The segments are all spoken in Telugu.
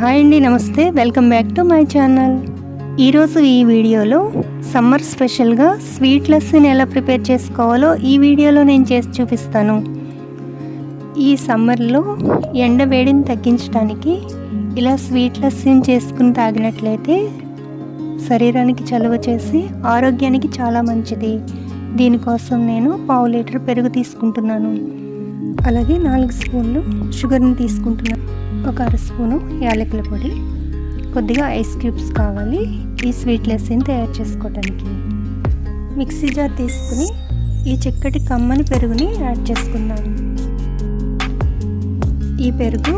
హాయ్ అండి నమస్తే. Welcome back to my channel. ఈరోజు ఈ వీడియోలో సమ్మర్ స్పెషల్గా స్వీట్ లస్సీని ఎలా ప్రిపేర్ చేసుకోవాలో ఈ వీడియోలో నేను చేసి చూపిస్తాను. ఈ సమ్మర్లో ఎండ వేడిని తగ్గించడానికి ఇలా స్వీట్ లస్సీని చేసుకుని తాగినట్లయితే శరీరానికి చలువ చేసి ఆరోగ్యానికి చాలా మంచిది. దీనికోసం నేను పావు లీటర్ పెరుగు తీసుకుంటున్నాను. అలాగే నాలుగు స్పూన్లు షుగర్ని తీసుకుంటున్నాను. ఒక అర స్పూను యాలకుల పొడి. కొద్దిగా ఐస్ క్యూబ్స్ కావాలి. ఈ స్వీట్ లెస్సీని తయారు చేసుకోవడానికి మిక్సీ జార్ తీసుకుని ఈ చిక్కటి కమ్మని పెరుగుని యాడ్ చేసుకున్నాను ఈ పెరుగు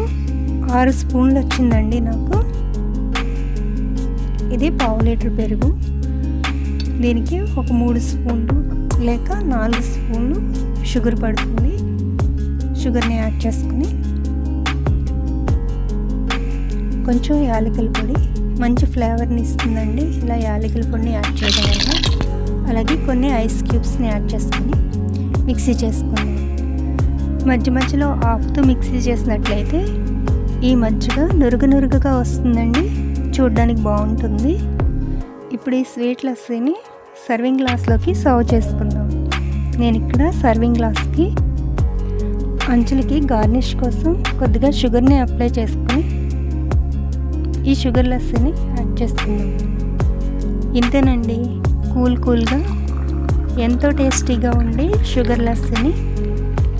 ఆరు స్పూన్లు వచ్చిందండి నాకు. ఇది పావు లీటర్ పెరుగు. దీనికి ఒక మూడు స్పూన్లు లేక నాలుగు స్పూన్లు షుగర్ పడుతుంది. షుగర్ని యాడ్ చేసుకుని కొంచెం యాలకుల పొడి మంచి ఫ్లేవర్ని ఇస్తుందండి. ఇలా యాలకుల పొడిని యాడ్ చేయడం వల్ల అలాగే కొన్ని ఐస్ క్యూబ్స్ని యాడ్ చేసుకుని మిక్సీ చేసుకున్నాను మధ్య మధ్యలో ఆఫ్తో మిక్సీ చేసినట్లయితే ఈ మజ్జిగ నురుగు నురుగుగా వస్తుందండి. చూడడానికి బాగుంటుంది. ఇప్పుడు ఈ స్వీట్ లస్సీని సర్వింగ్ గ్లాస్లోకి సర్వ్ చేసుకుందాం. నేను ఇక్కడ సర్వింగ్ గ్లాస్కి అంచులకి గార్నిష్ కోసం కొద్దిగా షుగర్ని అప్లై చేసుకుని ఈ షుగర్ లస్సీని యాడ్ చేసుకుందాం ఇంతేనండి. కూల్ కూల్గా ఎంతో టేస్టీగా ఉండి షుగర్ లస్సీని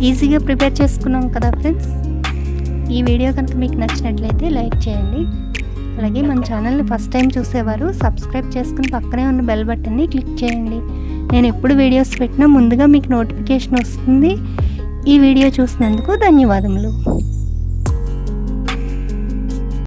ఈజీగా ప్రిపేర్ చేసుకున్నాం కదా ఫ్రెండ్స్. ఈ వీడియో కనుక మీకు నచ్చినట్లయితే లైక్ చేయండి. అలాగే మన ఛానల్ని ఫస్ట్ టైం చూసేవారు సబ్స్క్రైబ్ చేసుకుని పక్కనే ఉన్న బెల్ బటన్ని క్లిక్ చేయండి. నేను ఎప్పుడు వీడియోస్ పెట్టినా ముందుగా మీకు నోటిఫికేషన్ వస్తుంది. ఈ వీడియో చూసినందుకు ధన్యవాదములు.